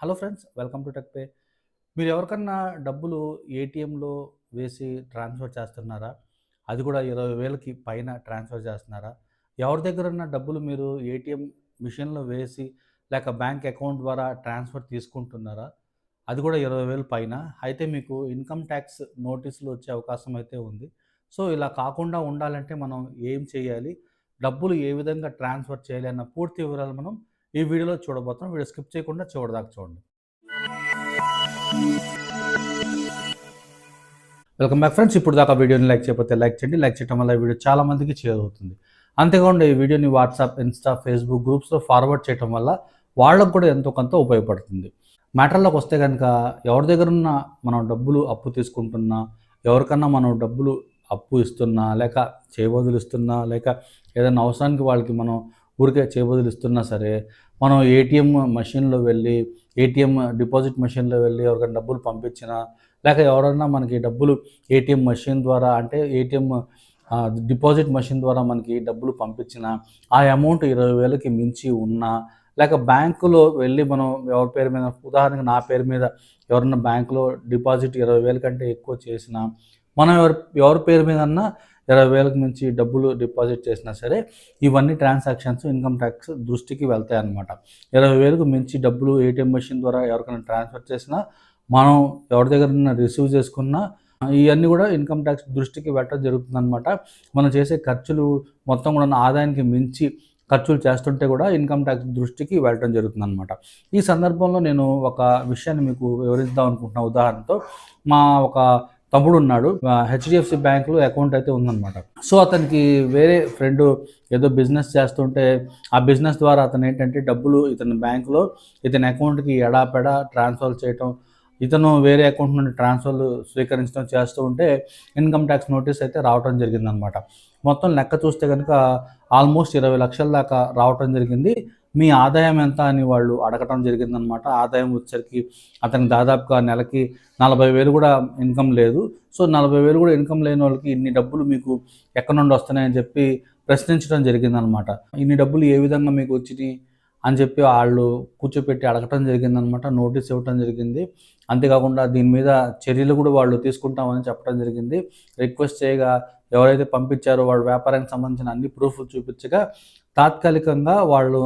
Hello friends welcome to Tech Pay మీరు ఎవరికన్నా డబ్బులు ఏటీఎంలో వేసి ట్రాన్స్ఫర్ చేస్తున్నారా? అది కూడా ఇరవై వేలకి పైన ట్రాన్స్ఫర్ చేస్తున్నారా? ఎవరి దగ్గర ఉన్న డబ్బులు మీరు ఏటీఎం మిషన్లో వేసి లేక బ్యాంక్ అకౌంట్ ద్వారా ట్రాన్స్ఫర్ తీసుకుంటున్నారా? అది కూడా ఇరవై వేలు పైన. అయితే మీకు ఇన్కమ్ ట్యాక్స్ నోటీసులు వచ్చే అవకాశం అయితే ఉంది. సో ఇలా కాకుండా ఉండాలంటే మనం ఏం చేయాలి? డబ్బులు ఏ విధంగా ట్రాన్స్ఫర్ చేయాలి అన్న పూర్తి వివరాలు మనం ఈ వీడియోలో చూడబోతున్నాం. వీడియో స్కిప్ చేయకుండా చివరిదాకా చూడండి. Welcome back friends. ఇప్పుడు దాకా వీడియోని లైక్ చేయకపోతే లైక్ చేయండి. లైక్ చేయడం వల్ల వీడియో చాలా మందికి చేరుతుంది అంతేకాకుండా ఈ వీడియోని వాట్సాప్ ఇన్స్టా ఫేస్బుక్ గ్రూప్స్లో ఫార్వర్డ్ చేయడం వల్ల వాళ్ళకు కూడా ఎంతో కొంత ఉపయోగపడుతుంది. మ్యాటర్లోకి వస్తే కనుక ఎవరి దగ్గర ఉన్న మనం డబ్బులు అప్పు తీసుకుంటున్నా ఎవరికన్నా మనం డబ్బులు అప్పు ఇస్తున్నా లేక చేయబదులు ఇస్తున్నా లేక ఏదైనా అవసరానికి వాళ్ళకి మనం ఊరికే చేయబదులుస్తున్నా సరే మనం ఏటీఎం మెషిన్లో వెళ్ళి ఏటీఎం డిపాజిట్ మెషిన్లో వెళ్ళి ఎవరికైనా డబ్బులు పంపించినా లేక ఎవరైనా మనకి డబ్బులు ఏటీఎం మెషిన్ ద్వారా అంటే ఏటీఎం డిపాజిట్ మెషిన్ ద్వారా మనకి డబ్బులు పంపించిన ఆ అమౌంట్ ఇరవై వేలకి మించి ఉన్నా లేక బ్యాంకులో వెళ్ళి మనం ఎవరి పేరు మీద ఉదాహరణకి నా పేరు మీద ఎవరన్నా బ్యాంకులో డిపాజిట్ ఇరవై వేల కంటే ఎక్కువ చేసినా మనం ఎవరి ఎవరి పేరు మీద అన్నా ఇరవై వేలకు మించి డబ్బులు డిపాజిట్ చేసినా సరే ఇవన్నీ ట్రాన్సాక్షన్స్ ఇన్కమ్ ట్యాక్స్ దృష్టికి వెళ్తాయి అనమాట ఇరవై వేలకు మించి డబ్బులు ఏటీఎం మెషిన్ ద్వారా ఎవరికైనా ట్రాన్స్ఫర్ చేసినా మనం ఎవరి దగ్గర రిసీవ్ చేసుకున్నా ఇవన్నీ కూడా ఇన్కమ్ ట్యాక్స్ దృష్టికి వెళ్ళడం జరుగుతుందన్నమాట. మనం చేసే ఖర్చులు మొత్తం కూడా ఆదాయానికి మించి ఖర్చులు చేస్తుంటే కూడా ఇన్కమ్ ట్యాక్స్ దృష్టికి వెళ్ళడం జరుగుతుందన్నమాట. ఈ సందర్భంలో నేను ఒక విషయాన్ని మీకు వివరిద్దాం అనుకుంటున్నా ఉదాహరణతో మా ఒక తమ్ముడు ఉన్నాడు హెచ్డిఎఫ్సి బ్యాంకులో అకౌంట్ అయితే ఉందన్నమాట. సో అతనికి వేరే ఫ్రెండ్ ఏదో బిజినెస్ చేస్తుంటే ఆ బిజినెస్ ద్వారా అతను ఏంటంటే డబ్బులు ఇతని బ్యాంకులో ఇతని అకౌంట్కి ఎడాపెడా ట్రాన్స్ఫర్ చేయటం ఇతను వేరే అకౌంట్ నుండి ట్రాన్స్ఫర్లు స్వీకరించడం చేస్తూ ఉంటే ఇన్కమ్ ట్యాక్స్ నోటీస్ అయితే రావడం జరిగిందనమాట మొత్తం లెక్క చూస్తే కనుక ఆల్మోస్ట్ ఇరవై లక్షల దాకా రావటం జరిగింది. మీ ఆదాయం ఎంత అని వాళ్ళు అడగటం జరిగిందనమాట ఆదాయం వచ్చరికి అతనికి దాదాపుగా నెలకి నలభై వేలు కూడా ఇన్కమ్ లేదు. సో నలభై వేలు కూడా ఇన్కమ్ లేని వాళ్ళకి ఇన్ని డబ్బులు మీకు ఎక్కడి నుండి వస్తున్నాయని చెప్పి ప్రశ్నించడం జరిగిందనమాట ఇన్ని డబ్బులు ఏ విధంగా మీకు వచ్చినాయి అని చెప్పి వాళ్ళు కూర్చోపెట్టి అడగటం జరిగిందనమాట నోటీస్ ఇవ్వటం జరిగింది. అంతేకాకుండా దీని మీద చర్యలు కూడా వాళ్ళు తీసుకుంటామని చెప్పడం జరిగింది. రిక్వెస్ట్ చేయగా ఎవరైతే పంపించారో వాళ్ళ వ్యాపారానికి సంబంధించిన అన్ని ప్రూఫ్లు చూపించగా తాత్కాలికంగా వాళ్ళు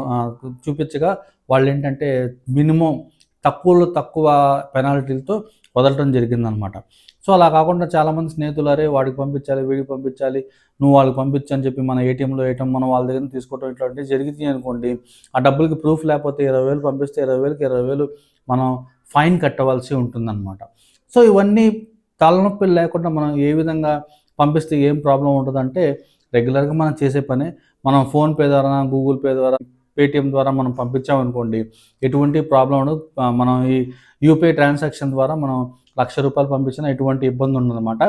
చూపించగా వాళ్ళు ఏంటంటే మినిమం తక్కువలో తక్కువ పెనాల్టీలతో వదలటం జరిగిందనమాట. సో అలా కాకుండా చాలామంది స్నేహితులు అరే వాడికి పంపించాలి వీడికి పంపించాలి నువ్వు వాళ్ళకి పంపించని చెప్పి మన ఏటీఎంలో వేయటం మనం వాళ్ళ దగ్గర తీసుకోవటం ఇట్లాంటివి జరిగింది అనుకోండి ఆ డబ్బులకి ప్రూఫ్ లేకపోతే ఇరవై వేలు పంపిస్తే ఇరవై వేలకి ఇరవై వేలు మనం ఫైన్ కట్టవలసి ఉంటుందన్నమాట సో ఇవన్నీ తలనొప్పి లేకుండా మనం ఏ విధంగా పంపిస్తే ఏం ప్రాబ్లం ఉంటుందంటే రెగ్యులర్గా మనం చేసే పని మనం ఫోన్పే ద్వారా గూగుల్ పే ద్వారా పేటిఎం ద్వారా మనం పంపించామనుకోండి ఎటువంటి ప్రాబ్లం ఉండదు. మనం ఈ యూపీఐ ట్రాన్సాక్షన్ ద్వారా మనం లక్ష రూపాయలు పంపించినా ఎటువంటి ఇబ్బంది ఉండదన్నమాట.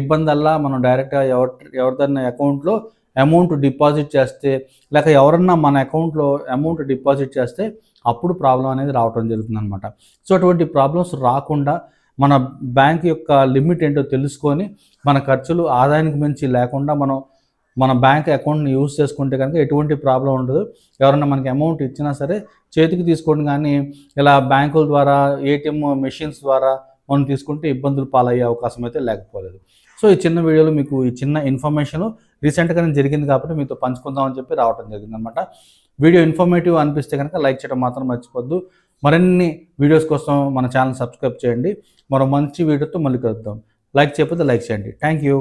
ఇబ్బంది అలా మనం డైరెక్ట్గా ఎవరి ఎవరిదైనా అకౌంట్లో అమౌంట్ డిపాజిట్ చేస్తే లేక ఎవరన్నా మన అకౌంట్లో అమౌంట్ డిపాజిట్ చేస్తే అప్పుడు ప్రాబ్లం అనేది రావడం జరుగుతుందన్నమాట. సో అటువంటి ప్రాబ్లమ్స్ రాకుండా మన బ్యాంక్ యొక్క లిమిట్ ఏంటో తెలుసుకొని మన ఖర్చులు ఆదాయానికి మించి లేకుండా మనం మన బ్యాంక్ అకౌంట్ని యూజ్ చేసుకుంటే కనుక ఎటువంటి ప్రాబ్లం ఉండదు. ఎవరైనా మనకి అమౌంట్ ఇచ్చినా సరే చేతికి తీసుకోండి కానీ ఇలా బ్యాంకుల ద్వారా ఏటీఎం మెషిన్స్ ద్వారా మనం తీసుకుంటే ఇబ్బందులు పాలయ్యే అవకాశం అయితే లేకపోలేదు. సో ఈ చిన్న వీడియోలో మీకు ఈ చిన్న ఇన్ఫర్మేషన్ రీసెంట్గా జరిగింది కాబట్టి మీతో పంచుకుందామని చెప్పి రావడం జరిగింది అనమాట వీడియో ఇన్ఫర్మేటివ్ అనిపిస్తే కనుక లైక్ చేయడం మాత్రం మర్చిపోద్దు. మరిన్ని వీడియోస్ కోసం మన ఛానల్ సబ్స్క్రైబ్ చేయండి. మరో మంచి వీడియోతో మళ్ళీ కలుద్దాం. లైక్ చేయకపోతే లైక్ చేయండి. Thank you